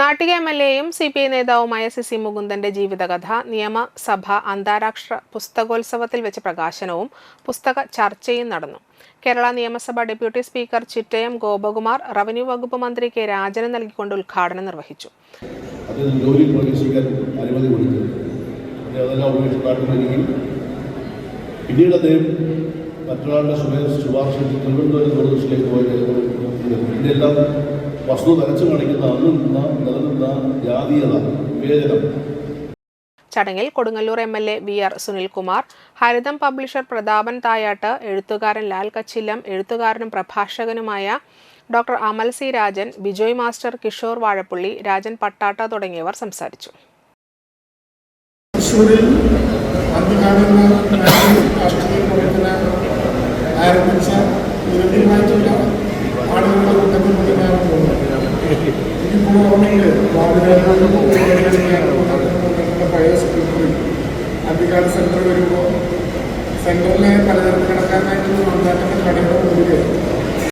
Nattika M L എയും C P I നേതാവുമായ C C മുകുന്ദന്റെ ജീവിതകഥ നിയമസഭ അന്താരാഷ്ട്ര പുസ്തകോത്സവത്തിൽ വെച്ച് പ്രകാശനവും പുസ്തക ചർച്ചയും നടന്നു. കേരള നിയമസഭ deputy speaker Chittayam Gopakumar revenue വകുപ്പ് മന്ത്രി കെ രാജന് നൽകിക്കൊണ്ട് ഉദ്ഘാടനം നിർവഹിച്ചു. പിന്നീട് അദ്ദേഹം മറ്റൊരാളുടെ ശുപാർശ തിരുവനന്തപുരം ദൂരദർശനിലേക്ക് പോയ ഇതിനെല്ലാം വസ്തു തരച്ചു കാണിക്കുന്ന അന്ന് നിന്ന നിലനിന്ന ജാതീയത വിവേചനം. ചടങ്ങിൽ Kodungallur M L A V R Sunilkumar Haritham publisher Prathapan Thayattu എഴുത്തുകാരൻ ലാൽ കച്ചില്ലം എഴുത്തുകാരനും പ്രഭാഷകനുമായ doctor Amal C Rajan Bijoy master Kishore Vazhappully Rajan Pattatta തുടങ്ങിയവർ സംസാരിച്ചു. ആരംഭിച്ച ആളുകളുടെ പഴയ സ്കൂളിൽ അധികാര സെന്റർ വരുമ്പോൾ സെന്ററിലെ പലചരക്ക് കടക്കാരനായിട്ടുള്ള നന്നായിട്ട് കടയുടെ മുന്നിൽ